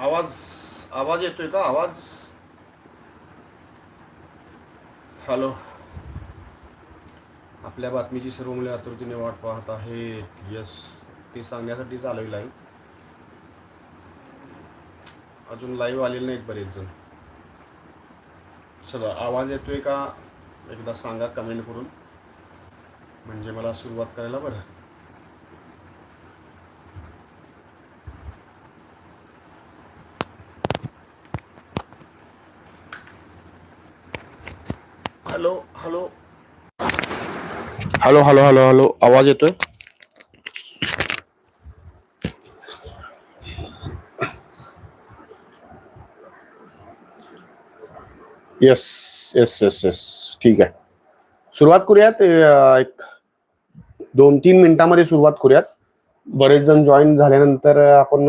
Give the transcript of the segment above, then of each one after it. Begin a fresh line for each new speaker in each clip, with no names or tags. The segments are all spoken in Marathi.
आवाज आवाज येतोय का? आवाज? हॅलो. आपल्या बातमीची सर्व मुले आतुरतेने वाट पाहत आहेत. यस ते सांगण्यासाठी चालू लाईव्ह अजून लाईव्ह आलेले नाहीत बरेच जण चला आवाज येतोय का? एकदा सांगा कमेंट करून. म्हणजे मला सुरुवात करायला बरं hello hello hello hello hello hello आवाज येतोय? येस येस येस येस ठीक आहे. सुरुवात करूयात एक दोन तीन मिनिटांमध्ये सुरुवात करूयात. बरेच जण जॉईन झाल्यानंतर आपण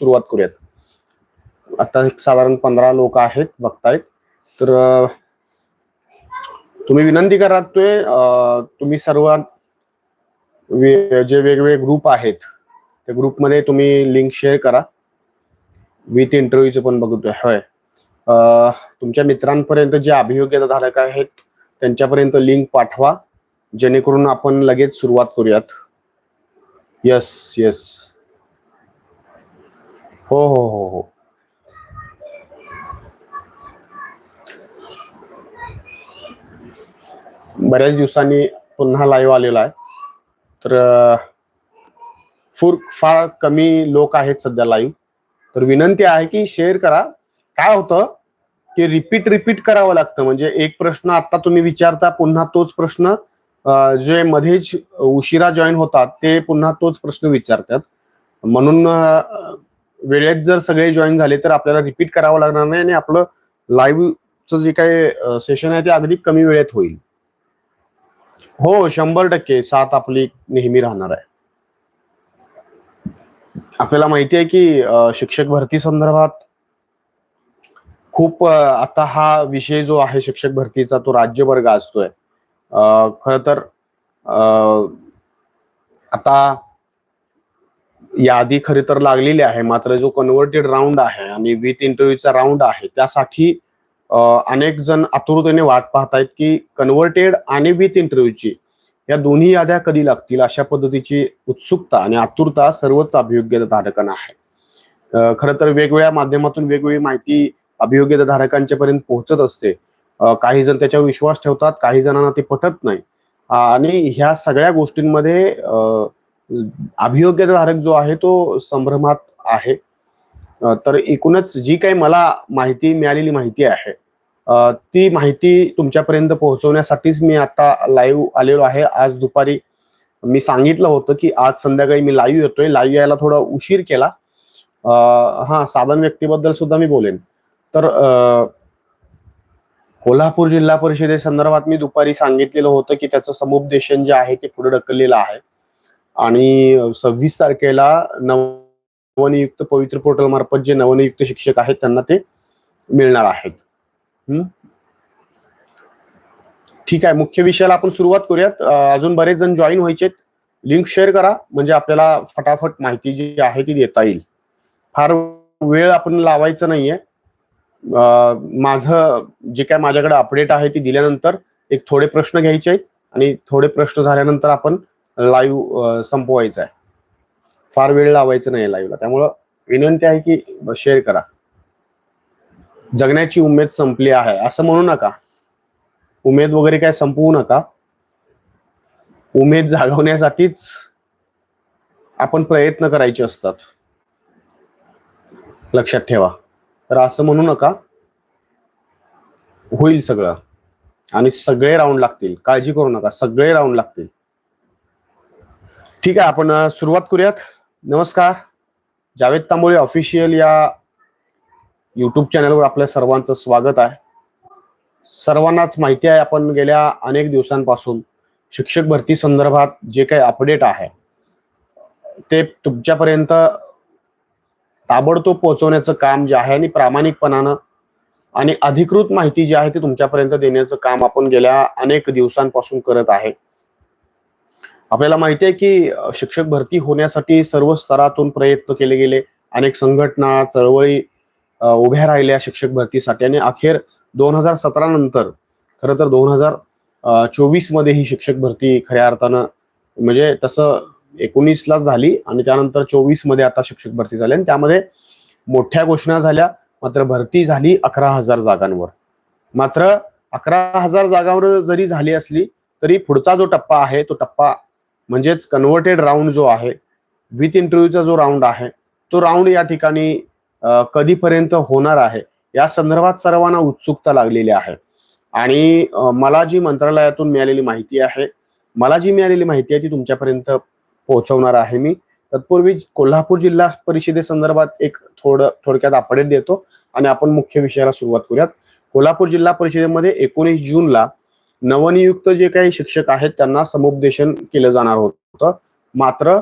सुरुवात करूयात. आता एक साधारण पंधरा लोक आहेत बघतायत. तर तुम्ही विनंती करतोय तुम्ही सर्व वे- जे वेगवेगळे ग्रुप आहेत त्या ग्रुपमध्ये तुम्ही लिंक शेअर करा. विथ इंटरव्ह्यूचं पण बघतोय होय. तुमच्या मित्रांपर्यंत जे अभियोग्यता धारक आहेत त्यांच्यापर्यंत लिंक पाठवा. जेणेकरून आपण लगेच सुरुवात करूयात. यस यस हो हो हो हो. बऱ्याच दिवसांनी पुन्हा लाईव्ह आलेला आहे. तर फूर फार कमी लोक आहेत सध्या लाईव्ह तर विनंती आहे की शेअर करा. काय होतं की रिपीट रिपीट करावं लागतं. म्हणजे एक प्रश्न आता तुम्ही विचारता पुन्हा तोच प्रश्न जे मध्येच उशिरा जॉईन होतात ते पुन्हा तोच प्रश्न विचारतात. म्हणून वेळेत जर सगळे जॉईन झाले तर आपल्याला रिपीट करावं लागणार नाही आणि आपलं लाईव्हचं जे काही सेशन आहे ते अगदी कमी वेळेत होईल. हो शंभर टक्के साथ आपली नेहमी राहणार आहे. आपल्याला माहिती आहे की शिक्षक भरती संदर्भात खूप आता हा विषय जो आहे शिक्षक भरतीचा तो राज्यभर गाजतोय. खर तर आता यादी खरे तर लागलेली आहे मात्र जो कन्व्हर्टेड राऊंड आहे आणि विथ इंटरव्ह्यूचा राऊंड आहे त्यासाठी अनेक जण आतुरतेने वाट पाहतायत की कन्व्हर्टेड आणि विथ इंटरव्ह्यूची या दोन्ही याद्या कधी लागतील अशा पद्धतीची उत्सुकता आणि आतुरता सर्वच अभियोग्यता धारकांना आहे. खरं तर वेगवेगळ्या माध्यमातून वेगवेगळी माहिती अभियोग्यता धारकांच्या पर्यंत पोहोचत असते. काही जण त्याच्यावर विश्वास ठेवतात काही जणांना ते पटत नाही. आणि ह्या सगळ्या गोष्टींमध्ये अभियोग्यताधारक अभियोग्यता धारक जो आहे तो संभ्रमात आहे. तर एकूणच जी काही मला माहिती मिळालेली माहिती आहे ती माहिती तुमच्यापर्यंत पोहोचवण्यासाठीच मी आता लाईव्ह आलेलो आहे. आज दुपारी मी सांगितलं होतं की आज संध्याकाळी मी लाईव्ह येतोय. लाईव्ह यायला थोडा उशीर केला. हा साधन व्यक्तीबद्दल सुद्धा मी बोलेन. तर कोल्हापूर जिल्हा परिषदेसंदर्भात मी दुपारी सांगितलेलं होतं की त्याचं समुपदेशन जे आहे ते पुढे ढकललेलं आहे. आणि सव्वीस तारखेला नवनियुक्त पवित्र पोर्टल मार्फत जे नवनियुक्त शिक्षक आहेत त्यांना ते मिळणार आहेत. हम्म? ठीक आहे मुख्य विषयाला आपण सुरुवात करूयात. अजून बरेच जण जॉईन व्हायचे लिंक शेअर करा म्हणजे आपल्याला फटाफट माहिती जी आहे ती देता येईल. फार वेळ आपण लावायचं नाहीये. माझं जे काय माझ्याकडे अपडेट आहे ती दिल्यानंतर एक थोडे प्रश्न घ्यायचे आहेत आणि थोडे प्रश्न झाल्यानंतर आपण लाईव्ह संपवायचं आहे. फार वेळ लावायचं नाही लाईव्हला त्यामुळं विनंती आहे की शेअर करा. जगण्याची उमेद संपली आहे. असं म्हणू नका. उमेद वगैरे काय संपवू नका. उमेद जागवण्यासाठीच आपण प्रयत्न करायचे असतात. लक्षात ठेवा. तर असं म्हणू नका. होईल सगळं. आणि सगळे राऊंड लागतील. काळजी करू नका. सगळे राऊंड लागतील. ठीक आहे आपण सुरुवात करूयात. नमस्कार. जावेद तांबोळे ऑफिशियल या यूट्यूब चॅनलवर आपल्या सर्वांचं स्वागत आहे. सर्वांनाच माहिती आहे आपण गेल्या अनेक दिवसांपासून शिक्षक भरती संदर्भात जे काही अपडेट आहे ते तुमच्यापर्यंत ताबडतोब पोहोचवण्याचं काम जे आहे आणि प्रामाणिकपणानं आणि अधिकृत माहिती जी आहे ती तुमच्यापर्यंत देण्याचं काम आपण गेल्या अनेक दिवसांपासून करत आहे. आपल्याला माहिती आहे की शिक्षक भरती होण्यासाठी सर्व स्तरातून प्रयत्न केले गेले. अनेक संघटना चळवळी उभ्या राहिल्या शिक्षक भरतीसाठी आणि अखेर दोन हजार सतरा नंतर खरं तर दोन हजार चोवीसमध्ये ही शिक्षक भरती खऱ्या अर्थानं म्हणजे तसं एकोणीसलाच झाली आणि त्यानंतर चोवीसमध्ये आता शिक्षक भरती झाली आणि त्यामध्ये मोठ्या घोषणा झाल्या. मात्र भरती झाली अकरा हजार जागांवर. मात्र अकरा हजार जागांवर जरी झाली असली तरी पुढचा जो टप्पा आहे तो टप्पा म्हणजेच कन्व्हर्टेड राऊंड जो आहे विथ इंटरव्ह्यूचा जो राऊंड आहे तो राऊंड या ठिकाणी कधीपर्यंत होणार आहे या संदर्भात सर्वांना उत्सुकता लागलेली आहे. आणि मला जी मंत्रालयातून मिळालेली माहिती आहे मला जी मिळालेली माहिती आहे ती तुमच्यापर्यंत पोहोचवणार आहे मी. तत्पूर्वी कोल्हापूर जिल्हा परिषदेसंदर्भात एक थोडं थोडक्यात अपडेट देतो आणि आपण मुख्य विषयाला सुरुवात करूयात. कोल्हापूर जिल्हा परिषदेमध्ये एकोणीस जूनला नवनियुक्त जे काही शिक्षक आहेत त्यांना समुपदेशन केलं जाणार होतं. मात्र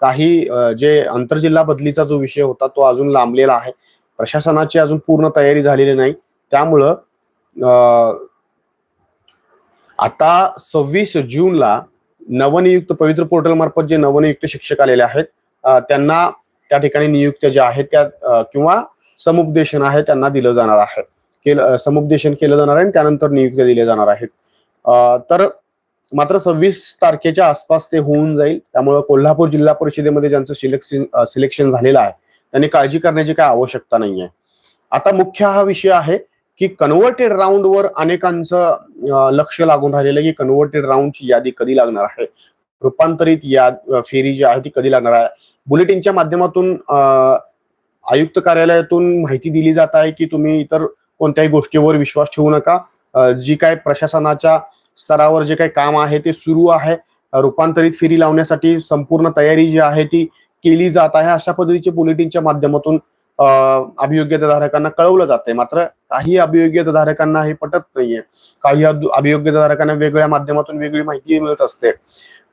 काही जे आंतरजिल्हा बदलीचा जो विषय होता तो अजून लांबलेला आहे. प्रशासनाची अजून पूर्ण तयारी झालेली नाही. त्यामुळं आता सव्वीस जूनला नवनियुक्त पवित्र पोर्टल मार्फत जे नवनियुक्त शिक्षक आलेले आहेत त्यांना त्या ठिकाणी नियुक्त्या ज्या आहेत त्या किंवा समुपदेशन आहे त्यांना दिलं जाणार आहे. केलं समुपदेशन केलं जाणार आहे आणि त्यानंतर नियुक्त्या दिल्या जाणार आहेत. तर मात्र सव्वीस तारखेच्या आसपास ते होऊन जाईल. त्यामुळे कोल्हापूर जिल्हा परिषदेमध्ये ज्यांचं सिलेक्शन सिलेक्शन झालेलं आहे त्यांनी काळजी करण्याची काय आवश्यकता नाही आहे आता मुख्य हा विषय आहे की कन्व्हर्टेड राऊंडवर अनेकांचं लक्ष लागून राहिलेलं की कन्व्हर्टेड राऊंडची यादी कधी लागणार आहे? रूपांतरित याद फेरी जी आहे ती कधी लागणार आहे? बुलेटिनच्या माध्यमातून आयुक्त कार्यालयातून माहिती दिली जात आहे की तुम्ही इतर कोणत्याही गोष्टीवर विश्वास ठेवू नका. जी काय प्रशासनाच्या स्तरावर जे काही काम आहे ते सुरू आहे. रूपांतरित फेरी लावण्यासाठी संपूर्ण तयारी जी आहे ती केली जात आहे. अशा पद्धतीचे बुलेटिनच्या माध्यमातून अ, अभियोग्यताधारकांना कळवलं जाते मात्र काही अभियोग्यताधारकांना हे पटत नाहीये. काही अभियोग्यताधारकांना वेगळ्या माध्यमातून वेगळी माहिती मिळत असते.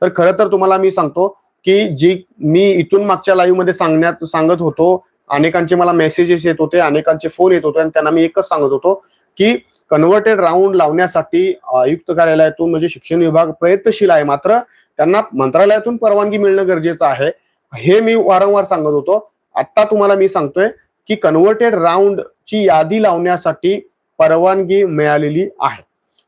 तर खरं तर तुम्हाला मी सांगतो की जी मी इथून मागच्या लाईव्हमध्ये सांगण्यात सांगत होतो अनेकांचे मला मेसेजेस येत होते अनेकांचे फोन येत होते आणि त्यांना मी एकच सांगत होतो की कन्व्हर्टेड राऊंड लावण्यासाठी आयुक्त कार्यालयातून म्हणजे शिक्षण विभाग प्रयत्नशील आहे मात्र त्यांना मंत्रालयातून परवानगी मिळणं गरजेचं आहे. हे मी वारंवार सांगत होतो. आता तुम्हाला मी सांगतोय की कन्व्हर्टेड राऊंड ची यादी लावण्यासाठी परवानगी मिळालेली आहे.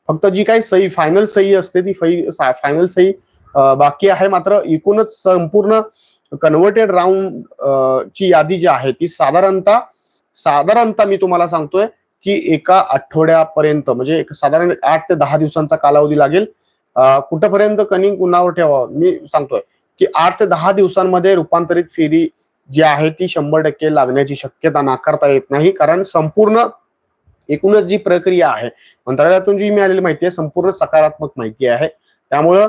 फक्त जी काही सही फायनल सही असते ती फायनल सही बाकी आहे मात्र एकूणच संपूर्ण कन्व्हर्टेड राऊंड ची यादी जी आहे ती साधारणतः साधारणतः मी तुम्हाला सांगतोय की एका आठवड्यापर्यंत म्हणजे एक साधारण आठ ते दहा दिवसांचा कालावधी लागेल. कुठपर्यंत कनिंग कुणावर ठेवावं? मी सांगतोय की आठ ते दहा दिवसांमध्ये रूपांतरित फेरी जी आहे ती शंभर टक्के लागण्याची शक्यता नाकारता येत नाही. कारण संपूर्ण एकूणच जी प्रक्रिया आहे मंत्रालयातून जी मिळालेली माहिती आहे संपूर्ण सकारात्मक माहिती आहे. त्यामुळं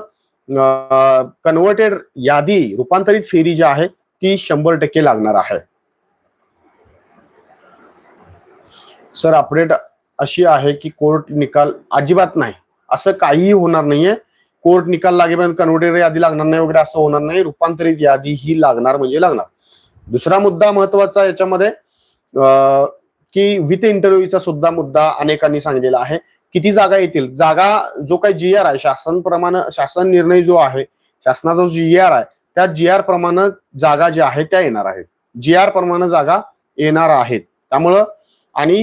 कन्व्हर्टेड यादी रूपांतरित फेरी जी आहे ती शंभर टक्के लागणार आहे. सर अपडेट अशी आहे की कोर्ट निकाल अजिबात नाही. असं काहीही होणार नाहीये. कोर्ट निकाल लागेपर्यंत कन्व्हर्टेड यादी लागणार नाही वगैरे असं होणार नाही. रूपांतरित यादी ही लागणार म्हणजे लागणार. दुसरा मुद्दा महत्त्वाचा याच्यामध्ये की विथ इंटरव्ह्यूचा सुद्धा मुद्दा अनेकांनी सांगितलेला आहे. किती जागा येतील? जागा जो काही जी आर आहे शासन प्रमाण शासन निर्णय जो आहे शासनाचा जो जी आर आहे त्या जी आर प्रमाणे जागा ज्या आहेत त्या येणार आहेत. जी आर प्रमाणे जागा येणार आहेत. त्यामुळं आणि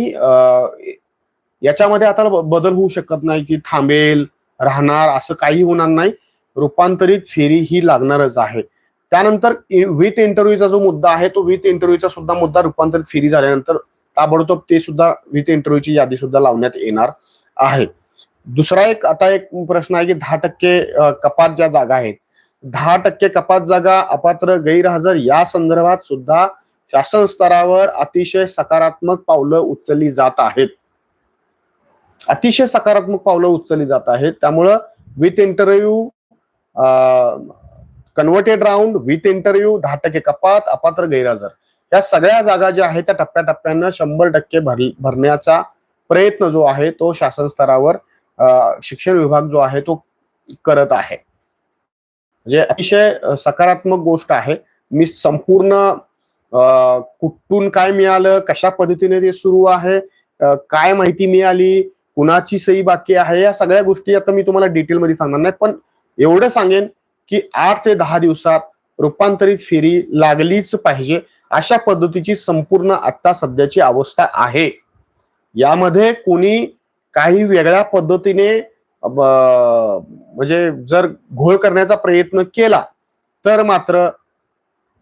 याच्यामध्ये आता ब- बदल होऊ शकत नाही की थांबेल राहणार असं काही होणार नाही. रूपांतरित फेरी ही लागणारच आहे. त्यानंतर विथ इंटरव्ह्यूचा जो मुद्दा आहे तो विथ इंटरव्ह्यूचा सुद्धा मुद्दा रूपांतरित फेरी झाल्यानंतर ताबडतोब ते सुद्धा विथ इंटरव्ह्यूची यादी सुद्धा लावण्यात येणार. आहे. दुसरा एक आता एक प्रश्न आहे की दहा टक्के कपात ज्या जागा आहेत दहा टक्के कपात जागा अपात्र गैरहजर या संदर्भात सुद्धा शासन स्तरावर अतिशय सकारात्मक पावलं उचलली जात आहेत. अतिशय सकारात्मक पावलं उचलली जात आहेत. त्यामुळं with interview converted round with interview दहा टक्के कपात अपात्र गैरहजर. या सगळ्या जागा ज्या आहेत त्या टप्प्याटप्प्यानं शंभर टक्के भर भरण्याचा प्रयत्न जो आहे तो शासन स्तरावर शिक्षण विभाग जो आहे तो करत आहे. म्हणजे अतिशय सकारात्मक गोष्ट आहे. मी संपूर्ण कुठून काय मिळालं कशा पद्धतीने ते सुरू आहे काय माहिती मिळाली कुणाची सही बाकी आहे या सगळ्या गोष्टी आता मी तुम्हाला डिटेलमध्ये सांगणार नाही. पण एवढं सांगेन की आठ ते दहा दिवसात रूपांतरित फेरी लागलीच पाहिजे अशा पद्धतीची संपूर्ण आता सध्याची अवस्था आहे. यामध्ये कोणी काही वेगळ्या पद्धतीने ब- म्हणजे जर घोळ करण्याचा प्रयत्न केला तर मात्र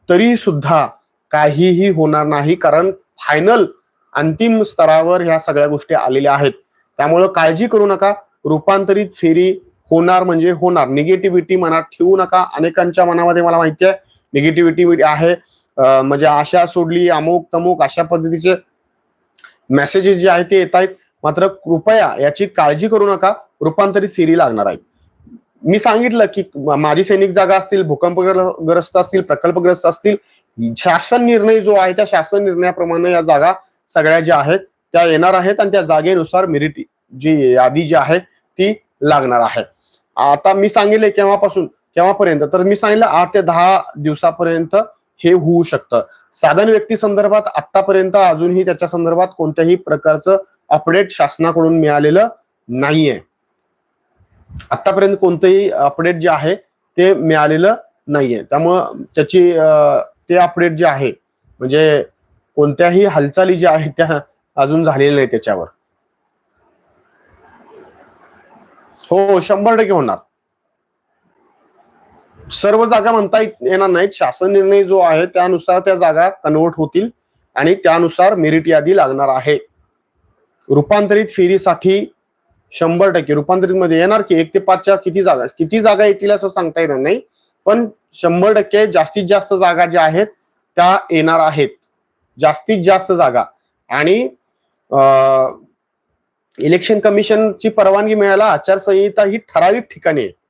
तरी सुद्धा काहीही होणार नाही कारण फायनल अंतिम स्तरावर ह्या सगळ्या गोष्टी आलेल्या आहेत. त्यामुळं काळजी करू नका रूपांतरित फेरी होणार म्हणजे होणार. निगेटिव्हिटी मनात ठेवू नका अनेकांच्या मनामध्ये मला माहिती आहे निगेटिव्हिटी आहे म्हणजे आशा सोडली अमुक तमुक अशा पद्धतीचे मेसेजेस जे आहेत ते येत आहेत. मात्र कृपया याची काळजी करू नका. रूपांतरित फेरी लागणार आहे. मी सांगितलं की माजी सैनिक जागा असतील भूकंपग्रस्त असतील प्रकल्पग्रस्त असतील शासन निर्णय जो आहे त्या शासन निर्णयाप्रमाणे या जागा सगळ्या ज्या आहेत त्या येणार आहेत आणि त्या जागेनुसार मेरिट जी यादी जी आहे ती लागणार आहे. आता मी सांगितले केव्हापासून? केव्हापर्यंत? तर मी सांगितलं आठ ते दहा दिवसापर्यंत हे होऊ शकतं. साधन व्यक्ती संदर्भात आतापर्यंत अजूनही त्याच्या संदर्भात कोणत्याही प्रकारचं अपडेट शासनाकडून मिळालेलं नाहीये. आतापर्यंत कोणतंही अपडेट जे आहे ते मिळालेलं नाहीये. त्यामुळं त्याची ते अपडेट जे आहे म्हणजे कोणत्याही हालचाली ज्या आहेत त्या अजून झालेल्या नाही त्याच्यावर. हो शंभर टक्के होणार. सर्व जागा म्हणता येत- येणार नाहीत. शासन निर्णय जो आहे त्यानुसार त्या जागा कन्वर्ट होतील आणि त्यानुसार मेरिट यादी लागणार आहे. रूपांतरित फेरीसाठी शंभर टक्के. रूपांतरित मध्ये येणार की एक ते पाचच्या किती जागा किती जागा येतील असं सांगता येणार नाही. पण शंभर टक्के जास्तीत जास्त जागा ज्या आहेत त्या येणार आहेत. जास्तीत जास्त जागा. आणि इलेक्शन कमिशनची परवानगी मिळायला आचारसंहिता ही ठराविक ठिकाणी आहे.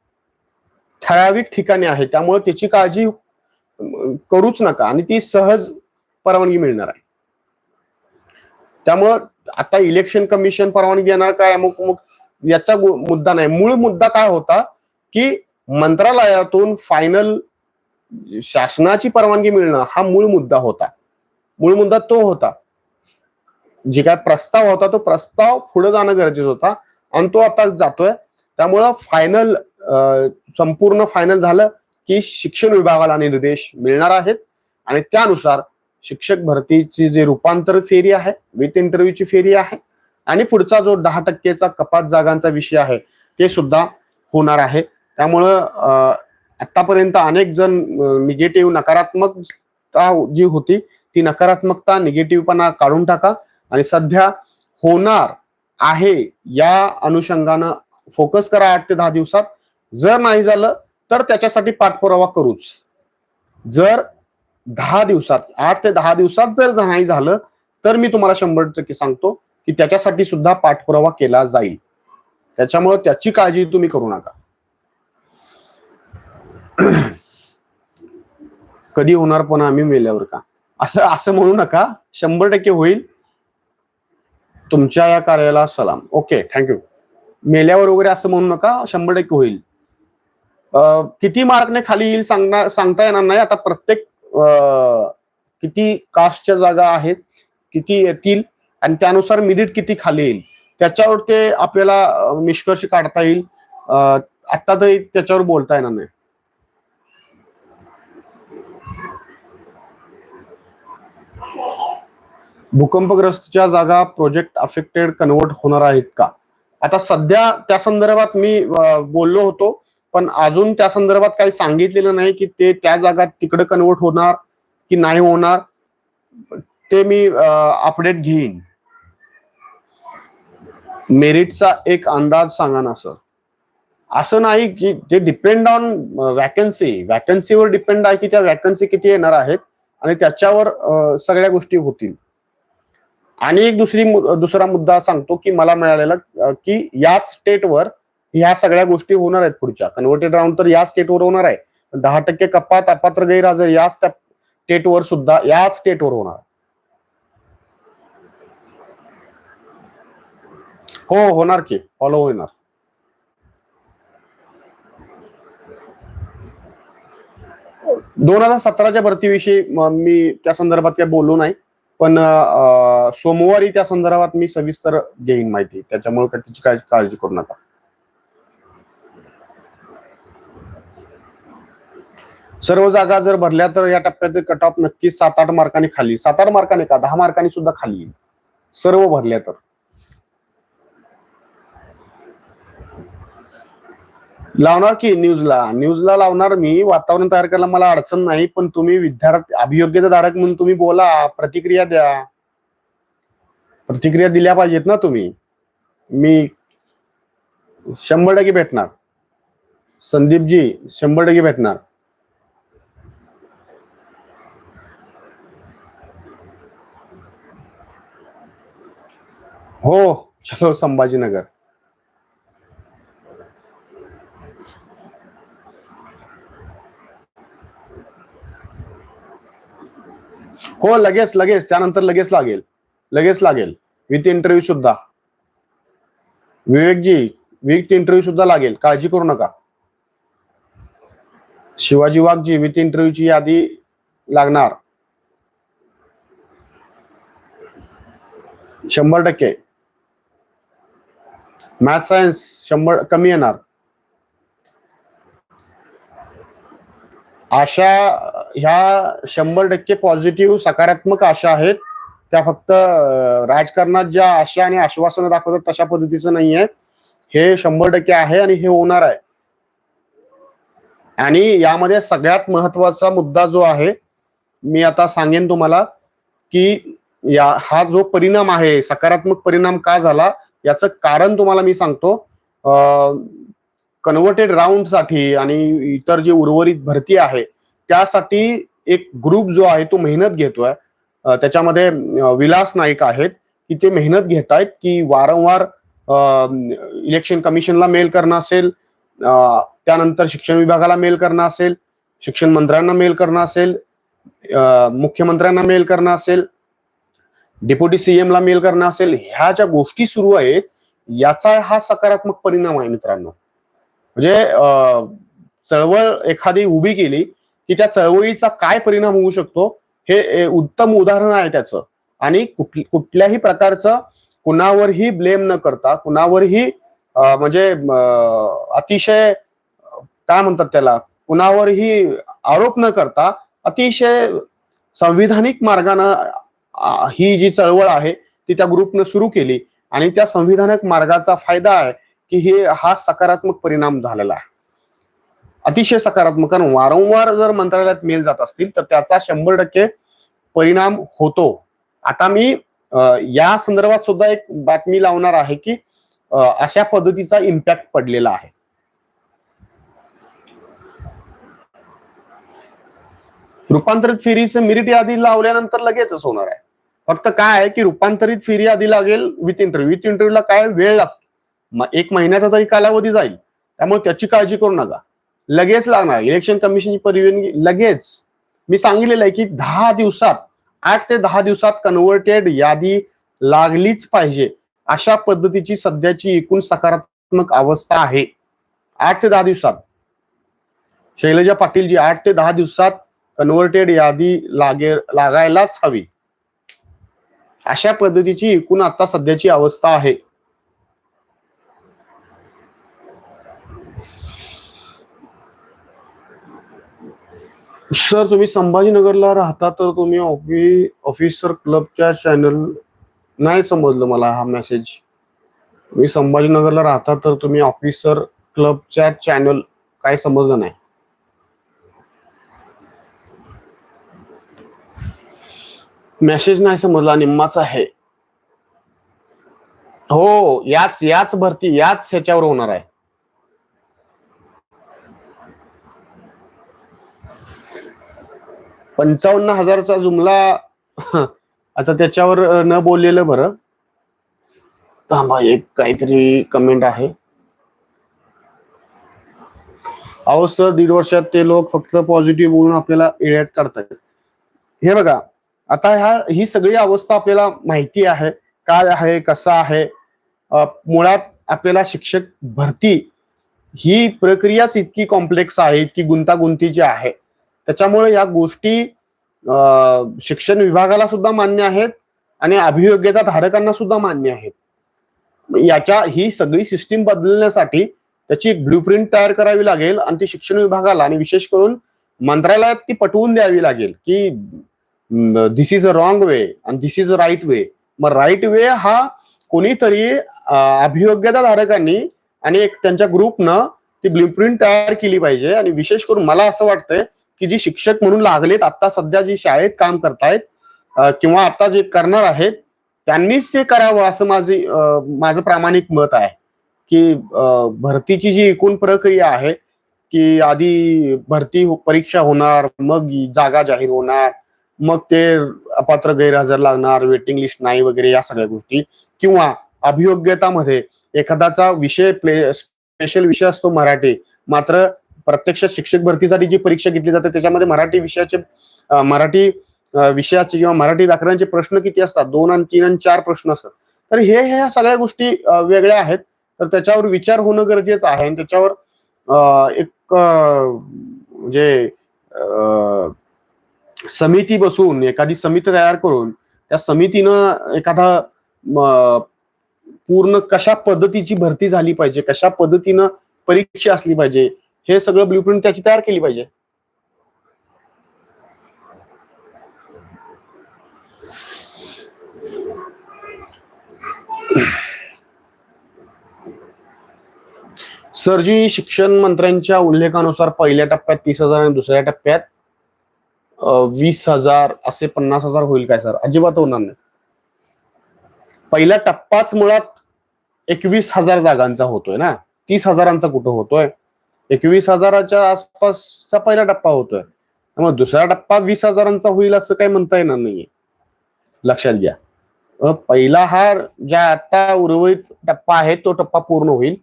ठराविक ठिकाणी आहे त्यामुळे त्याची काळजी करूच नका आणि ती सहज परवानगी मिळणार आहे. त्यामुळं आता इलेक्शन कमिशन परवानगी देणार काय अमुक अमुक याचा मुद्दा नाही. मूळ मुद्दा काय होता की मंत्रालयातून फायनल शासनाची परवानगी मिळणं हा मूळ मुद्दा होता. मूळ मुद्दा तो होता. जे काय प्रस्ताव होता तो प्रस्ताव पुढे जाणं गरजेचं होता आणि तो आता जातोय. त्यामुळं फायनल संपूर्ण फायनल झालं की शिक्षण विभागाला निर्देश मिळणार आहेत. आणि त्यानुसार शिक्षक भरतीची जे रूपांतर फेरी आहे विथ इंटरव्ह्यूची फेरी आहे आणि पुढचा जो दहा टक्केचा कपात जागांचा विषय आहे ते सुद्धा होणार आहे. त्यामुळं आतापर्यंत अनेक जण निगेटिव्ह नकारात्मकता जी होती ती नकारात्मकता निगेटिव्हपणा काढून टाका. आणि सध्या होणार आहे या अनुषंगानं फोकस करा आठ ते दहा दिवसात. जर नाही झालं तर त्याच्यासाठी पाठपुरावा करूच. जर दहा दिवसात आठ ते दहा दिवसात जर नाही झालं तर मी तुम्हाला शंभर टक्के सांगतो की त्याच्यासाठी सुद्धा पाठपुरावा केला जाईल. त्याच्यामुळे त्याची काळजी तुम्ही करू नका. कधी होणार पण आम्ही मेल्यावर का? असं असं म्हणू नका. शंभर टक्के होईल. तुमच्या या कार्याला सलाम. Okay thank you. मेल्यावर वगैरे असं म्हणू नका. शंभर टक्के होईल. किती मार्कने खाली येईल सांगणार सांगता येणार नाही. आता प्रत्येक किती कास्टच्या जागा आहेत किती येतील आणि त्यानुसार मिरिट किती खाली येईल. त्याच्यावर ते आपल्याला निष्कर्ष काढता येईल. आता तरी त्याच्यावर बोलता येणार नाही. भूकंपग्रस्तच्या जागा प्रोजेक्ट अफेक्टेड कन्वर्ट होणार आहेत का? आता सध्या त्या संदर्भात मी बोललो होतो. पण अजून त्या संदर्भात काही सांगितलेलं नाही की ते त्या जागा तिकडे कन्वर्ट होणार की नाही होणार. ते मी अपडेट घेईन. मेरिटचा एक अंदाज सांगा ना सर असं नाही की ते डिपेंड ऑन वॅकन्सी वॅकन्सीवर डिपेंड आहे की त्या वॅकन्सी किती येणार आहेत आणि त्याच्यावर सगळ्या गोष्टी होतील. आणि एक दुसरी दुसरा मुद्दा सांगतो की मला मिळालेला की याच स्टेटवर ह्या सगळ्या गोष्टी होणार आहेत पुढच्या. कन्व्हर्टेड राऊंड तर या स्टेटवर होणार आहे. दहा टक्के कपात अपात्र गैरहजर या स्टेटवर सुद्धा याच स्टेटवर होणार. हो होणार की. फॉलो होणार. दोन हजार सतराच्या भरतीविषयी मी त्या संदर्भात काही बोललो नाही. पण सोमवारी त्या संदर्भात मी सविस्तर घेईन माहिती. त्याच्यामुळे त्याची काय काळजी करू नका. सर्व जागा जर भरल्या तर या टप्प्यात कट ऑफ नक्कीच सात आठ मार्कांनी खाली. सात आठ मार्काने का? दहा मार्कांनी सुद्धा खाली. येईल सर्व भरल्या तर. लावणार की न्यूजला? न्यूजला लावणार मी. वातावरण तयार करायला मला अडचण नाही पण तुम्ही विद्यार्थी अभियोग्यता धारक म्हणून तुम्ही बोला. प्रतिक्रिया द्या. प्रतिक्रिया दिल्या पाहिजेत ना तुम्ही. मी शंभर टक्के भेटणार. संदीपजी शंभर टक्के भेटणार. हो चलो संभाजीनगर. हो लगेच लगेच. त्यानंतर लगेच लागेल. लगेच लागेल. विथ इंटरव्ह्यू सुद्धा. विवेकजी विथ इंटरव्ह्यू सुद्धा लागेल. काळजी करू नका. शिवाजी वाघजी विथ इंटरव्ह्यूची यादी लागणार. शंभर टक्के. मॅथ सायन्स शंभर कमी येणार. आशा ह्या शंभर टक्के पॉझिटिव्ह सकारात्मक आशा आहेत. त्या फक्त राजकारणात ज्या आशा आणि आश्वासनं दाखवतात तशा पद्धतीचं नाही आहे हे शंभर टक्के आहे आणि हे होणार आहे. आणि यामध्ये सगळ्यात महत्त्वाचा मुद्दा जो आहे मी आता सांगेन तुम्हाला की या हा जो परिणाम आहे सकारात्मक परिणाम का झाला? याचं कारण तुम्हाला मी सांगतो कन्व्हर्टेड राऊंडसाठी आणि इतर जे उर्वरित भरती आहे त्यासाठी एक ग्रुप जो आहे तो मेहनत घेतोय. त्याच्यामध्ये विलास नाईक आहेत की ते मेहनत घेत आहेत की वारंवार इलेक्शन कमिशनला मेल करणं असेल त्यानंतर शिक्षण विभागाला मेल करणं असेल शिक्षण मंत्र्यांना मेल करणं असेल मुख्यमंत्र्यांना मेल करणं असेल डेप्युटी सीएम ला मेल करणं असेल ह्या ज्या गोष्टी सुरू आहेत याचा हा सकारात्मक परिणाम आहे मित्रांनो. म्हणजे चळवळ एखादी उभी केली की त्या चळवळीचा काय परिणाम होऊ शकतो हे उत्तम उदाहरण आहे त्याचं. आणि कुठल्याही प्रकारचं कुणावरही ब्लेम न करता कुणावरही म्हणजे अतिशय काय म्हणतात त्याला कुणावरही आरोप न करता अतिशय संविधानिक मार्गानं ही जी चळवळ आहे ती त्या ग्रुपनं सुरू केली आणि त्या संविधानक मार्गाचा फायदा आहे की हे हा सकारात्मक परिणाम झालेला आहे. अतिशय सकारात्मक कारण वारंवार जर मंत्रालयात मेल जात असतील तर त्याचा शंभर टक्के परिणाम होतो. आता मी या संदर्भात सुद्धा एक बातमी लावणार आहे की अशा पद्धतीचा इम्पॅक्ट पडलेला आहे. रूपांतरित फेरीचं मिरिट यादी लावल्यानंतर लगेचच होणार आहे. फक्त काय आहे की रूपांतरित फेरी आधी लागेल विथ इंटरव्ह्यू विथ इंटरव्ह्यूला काय वेळ लागतो? एक महिन्याचा तरी कालावधी जाईल. त्यामुळे त्याची काळजी करू नका. लगेच लागणार. इलेक्शन कमिशनची परवानगी लगेच. मी सांगितलेलं आहे की दहा दिवसात आठ ते दहा दिवसात कन्व्हर्टेड यादी लागलीच पाहिजे. अशा पद्धतीची सध्याची एकूण सकारात्मक अवस्था आहे. आठ ते दहा दिवसात. शैलजा पाटीलजी आठ ते दहा दिवसात कन्व्हर्टेड यादी लागे लागायलाच हवी. अशा पद्धतीची एकूण आता सध्याची अवस्था आहे. सर तुम्ही संभाजीनगरला राहता तर तुम्ही ऑफि ऑफिसर क्लबच्या चॅनल नाही समजलं मला हा मेसेज मी संभाजीनगरला राहता तर तुम्ही ऑफिसर क्लबच्या चॅनल काय समजलं नाही. मेसेज नाही समजला निम्माच आहे. हो याच याच भरती याच ह्याच्यावर होणार आहे. पंचावन्न हजारचा जुमला आता त्याच्यावर न बोललेलं बरं. थांबा एक काहीतरी कमेंट आहे. अहो सर दीड वर्षात ते लोक फक्त पॉझिटिव्ह बोलून आपल्याला एरियात काढतात हे बघा आता ह्या ही सगळी अवस्था आपल्याला माहिती आहे. काय आहे कसं आहे? मुळात आपल्याला शिक्षक भरती ही प्रक्रियाच इतकी कॉम्प्लेक्स आहे इतकी गुंतागुंतीची आहे. त्याच्यामुळे या गोष्टी शिक्षण विभागाला सुद्धा मान्य आहेत आणि अभियोग्यता धारकांना सुद्धा मान्य आहेत. याच्या ही सगळी सिस्टीम बदलण्यासाठी त्याची एक ब्ल्यूप्रिंट तयार करावी लागेल आणि ती शिक्षण विभागाला आणि विशेष करून मंत्रालयात ती पटवून द्यावी लागेल की दिस इज अ रॉंग वे आणि दिस इज अ राईट वे मग राईट वे हा कोणीतरी अभियोग्यता धारकांनी आणि एक त्यांच्या ग्रुपनं ती ब्लूप्रिंट तयार केली पाहिजे. आणि विशेष करून मला असं वाटतंय की जी शिक्षक म्हणून लागलेत आता सध्या जी शाळेत काम करतायत किंवा आता जे करणार आहेत त्यांनीच ते करावं असं माझी माझं प्रामाणिक मत आहे. की भरतीची जी एकूण प्रक्रिया आहे की आधी भरती हो, परीक्षा होणार मग जागा जाहीर होणार मग ते अपात्र गैरहजर लागणार वेटिंग लिस्ट नाही वगैरे या सगळ्या गोष्टी. किंवा अभियोग्यतामध्ये एखादाचा विषय प्ले स्पेशल विषय असतो मराठी मात्र प्रत्यक्ष शिक्षक भरतीसाठी जी परीक्षा घेतली जाते त्याच्यामध्ये मराठी विषयाचे मराठी विषयाचे किंवा मराठी व्याकरणाचे प्रश्न किती असतात? दोन आणि तीन आणि चार प्रश्न असतात. तर हे ह्या सगळ्या गोष्टी वेगळ्या आहेत. तर त्याच्यावर विचार होणं गरजेचं आहे. आणि त्याच्यावर एक म्हणजे समिती बसून एखादी समिती तयार करून त्या समितीनं एखादा पूर्ण कशा पद्धतीची भरती झाली पाहिजे कशा पद्धतीनं परीक्षा असली पाहिजे हे सगळं ब्ल्यूप्रिंट त्याची तयार केली पाहिजे. सर जी शिक्षण मंत्र्यांच्या उल्लेखानुसार पहिल्या टप्प्यात तीस हजार आणि दुसऱ्या टप्प्यात वीस हजार असे पन्नास हजार होईल काय सर? अजिबात होणार नाही. पहिला टप्पाच मुळात एकवीस हजार जागांचा होतोय ना? तीस हजारांचा कुठं होतोय? एकवीस हजाराच्या आसपासचा पहिला टप्पा होतोय. त्यामुळे दुसरा टप्पा वीस हजारांचा होईल असं काही म्हणता येणार नाहीये. लक्षात घ्या. पहिला हा ज्या आता उर्वरित टप्पा आहे तो टप्पा पूर्ण होईल.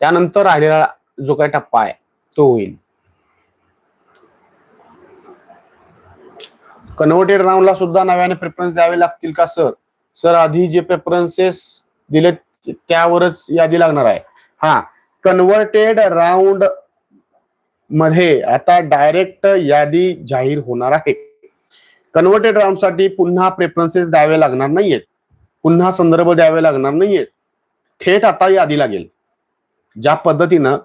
त्यानंतर राहिलेला जो काही टप्पा आहे तो होईल. कन्व्हर्टेड राऊंडला सुद्धा नव्याने प्रेफरन्स द्यावे लागतील का सर सर आधी जे प्रेफरन्सेस दिले त्यावरच यादी लागणार आहे. हा कन्व्हर्टेड राऊंडमध्ये आता डायरेक्ट यादी जाहीर होणार आहे. कन्व्हर्टेड राऊंडसाठी पुन्हा प्रेफरन्सेस द्यावे लागणार नाहीयेत. पुन्हा संदर्भ द्यावे लागणार नाहीयेत. थेट आता यादी लागेल. ज्या पद्धतीनं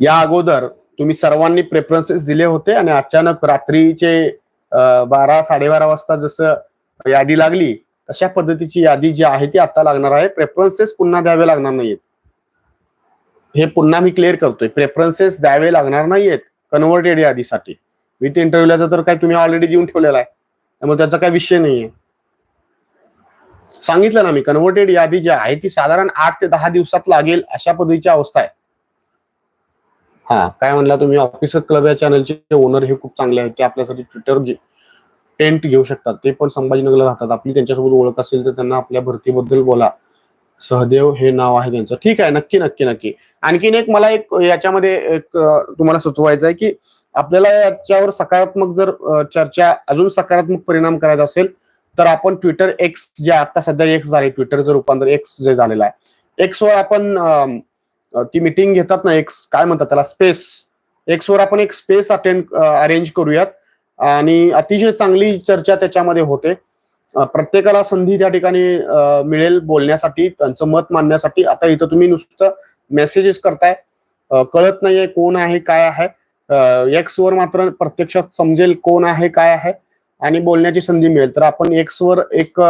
या अगोदर तुम्ही सर्वांनी प्रेफरन्सेस दिले होते आणि अचानक रात्रीचे बारा साडेबारा वाजता जसं यादी लागली तशा पद्धतीची यादी जी आहे ती आता लागणार आहे. प्रेफरन्सेस पुन्हा द्यावे लागणार नाहीयेत. हे पुन्हा मी क्लिअर करतोय. प्रेफरन्सेस द्यावे लागणार नाहीयेत कन्व्हर्टेड यादीसाठी. विथ इंटरव्ह्यूला तर काय तुम्ही ऑलरेडी देऊन ठेवलेला आहे त्यामुळे त्याचा काय विषय नाहीये. सांगितलं ना मी कन्व्हर्टेड यादी जी आहे ती साधारण आठ ते दहा दिवसात लागेल अशा पद्धतीची अवस्था आहे. हा काय म्हणला तुम्ही? ऑफिसर क्लब या चॅनलचे ओनर हे खूप चांगले आहेत ते आपल्यासाठी ट्विटर टेंट घेऊ शकतात ते पण संभाजीनगरला राहतात. आपली त्यांच्यासोबत ओळख असेल तर त्यांना आपल्या भरतीबद्दल बोला. सहदेव हे नाव आहे त्यांचं. ठीक आहे नक्की नक्की नक्की. आणखीन एक मला एक याच्यामध्ये एक तुम्हाला सुचवायचं आहे की आपल्याला याच्यावर सकारात्मक जर चर्चा अजून सकारात्मक परिणाम करायचा असेल तर आपण ट्विटर एक्स जे आता सध्या एक्स झाले ट्विटरचं रूपांतर एक्स जे झालेलं आहे. एक्स वर आपण ती मिटिंग घेतात ना एक्स काय म्हणतात त्याला स्पेस एक्स वर आपण एक स्पेस अटेंड अरेंज करूयात. आणि अतिशय चांगली चर्चा त्याच्यामध्ये होते. प्रत्येकाला संधी त्या ठिकाणी मिळेल बोलण्यासाठी त्यांचं मत मांडण्यासाठी. आता इथं तुम्ही नुसतं मेसेजेस करताय. कळत नाहीये कोण आहे काय आहे. एक्स वर मात्र प्रत्यक्षात समजेल कोण आहे काय आहे. आणि बोलण्याची संधी मिळेल. तर आपण एक्स वर एक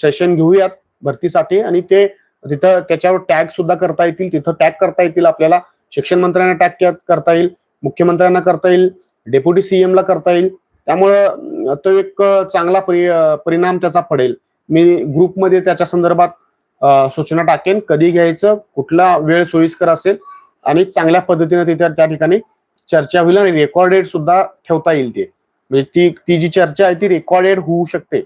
सेशन घेऊयात भरतीसाठी. आणि ते तिथं त्याच्यावर टॅग सुद्धा करता येतील. तिथं टॅग करता येतील आपल्याला. शिक्षण मंत्र्यांना टॅग करता येईल. मुख्यमंत्र्यांना करता येईल. डेप्युटी सीएम ला करता येईल. त्यामुळं तो एक चांगला परि परिणाम त्याचा पडेल. मी ग्रुपमध्ये त्याच्या संदर्भात सूचना टाकेन. कधी घ्यायचं कुठला वेळ सोयीस्कर असेल आणि चांगल्या पद्धतीने तिथे त्या ठिकाणी चर्चा होईल आणि रेकॉर्डेड सुद्धा ठेवता येईल ते. म्हणजे ती ती जी चर्चा आहे ती रेकॉर्डेड होऊ शकते.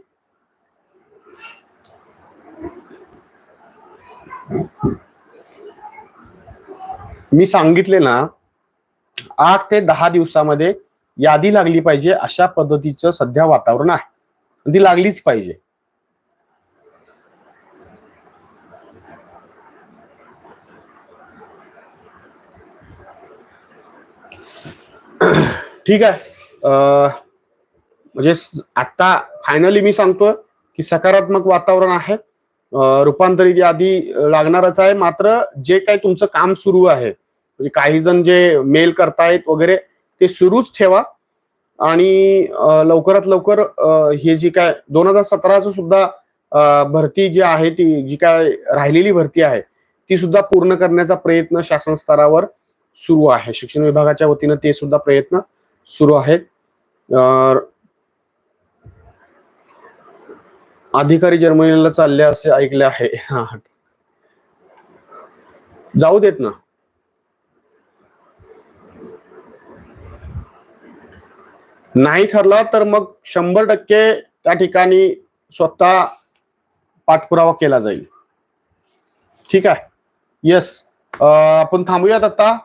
मी सांगितले ना आठ ते दहा दिवसामध्ये यादी लागली पाहिजे अशा पद्धतीचं सध्या वातावरण आहे. ती लागलीच पाहिजे. ठीक आहे. म्हणजे आता फायनली मी सांगतोय की सकारात्मक वातावरण आहे. रूपांतरित यादी लागणारच आहे. मात्र जे काही तुमचं काम सुरू आहे म्हणजे काही जण जे मेल करतायत वगैरे ते सुरूच ठेवा. आणि लवकरात लवकर हे जी काय दोन हजार सतराचं सुद्धा भरती जी आहे ती जी काय राहिलेली भरती आहे ती सुद्धा पूर्ण करण्याचा प्रयत्न शासन स्तरावर सुरू आहे. शिक्षण विभागाच्या वतीनं ते सुद्धा प्रयत्न सुरू आहेत अ, अधिकारी जर्मनीला चालले असे ऐकले आहे. हा. जाऊ देत ना. नाही ठरला तर मग शंभर टक्के त्या ठिकाणी स्वतः पाठपुरावा केला जाईल. ठीक आहे? येस आपण थांबूयात आता.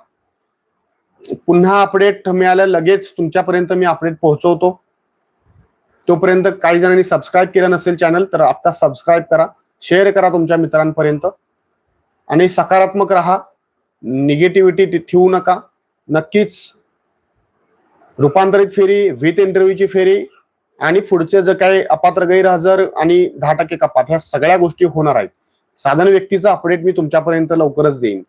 पुन्हा अपडेट मिळाल्या लगेच तुमच्यापर्यंत मी अपडेट पोहोचवतो. तोपर्यंत काही जणांनी सबस्क्राईब केलं नसेल चॅनल तर आता सबस्क्राईब करा. शेअर करा तुमच्या मित्रांपर्यंत. आणि सकारात्मक राहा. निगेटिव्हिटी ठेवू नका. नक्कीच रूपांतरित फेरी विथ इंटरव्ह्यूची फेरी आणि पुढचे जे काही अपात्र गैरहजर आणि दहा टक्के कपात ह्या सगळ्या गोष्टी होणार आहेत. साधन व्यक्तीचा अपडेट मी तुमच्यापर्यंत लवकरच देईन.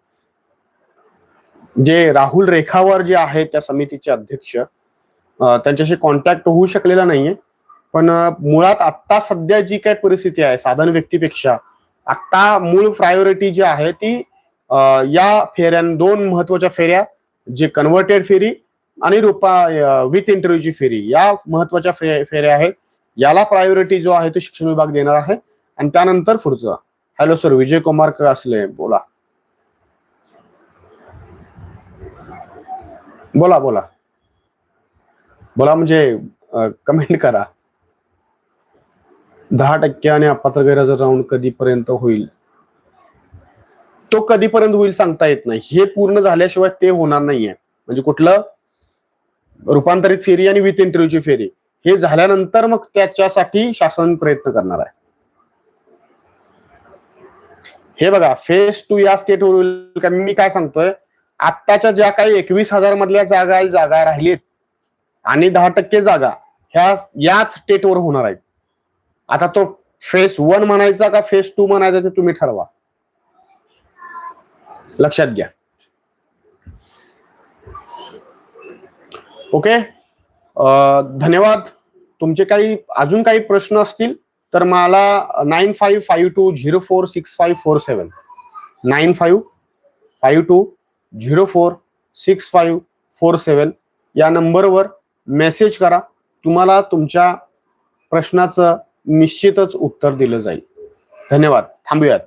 जे राहुल रेखावर जे आहे त्या समितीचे अध्यक्ष त्यांच्याशी कॉन्टॅक्ट होऊ शकलेला नाहीये. पण मुळात आत्ता सध्या जी काही परिस्थिती आहे साधारण व्यक्तीपेक्षा आत्ता मूळ प्रायोरिटी जी आहे ती या फेऱ्या दोन महत्त्वाच्या फेऱ्या जे कन्व्हर्टेड फेरी आणि रुपा विथ इंटरव्ह्यूची फेरी या महत्त्वाच्या फे फेऱ्या आहेत. याला प्रायोरिटी जो आहे तो शिक्षण विभाग देणार आहे. आणि त्यानंतर पुढचं. हॅलो सर विजय कुमार असले बोला. बोला बोला. बोला म्हणजे कमेंट करा. दहा टक्के आणि अपात्र गैरहजर राऊंड कधीपर्यंत होईल? तो कधीपर्यंत होईल सांगता येत नाही. हे पूर्ण झाल्याशिवाय ते होणार नाहीये. म्हणजे कुठलं? रूपांतरित फेरी आणि विथ इंटरव्ह्यूची फेरी. हे झाल्यानंतर मग त्याच्यासाठी शासन प्रयत्न करणार आहे. हे बघा फेस टू या स्टेटवर होईल का? मी काय सांगतोय? आत्ताच्या ज्या काही एकवीस हजार मधल्या जागा जागा राहिलीत आणि दहा टक्के जागा ह्या याच स्टेटवर होणार आहेत. आता तो फेस वन म्हणायचा का फेस टू म्हणायचा ते तुम्ही ठरवा. लक्षात घ्या. ओके धन्यवाद. तुमचे काही अजून काही प्रश्न असतील तर मला nine five five two zero four six five four seven nine five five two zero four six five four seven या नंबरवर मेसेज करा. तुम्हाला तुमच्या प्रश्नाचं निश्चितच उत्तर दिलं जाईल. धन्यवाद. थांबूयात.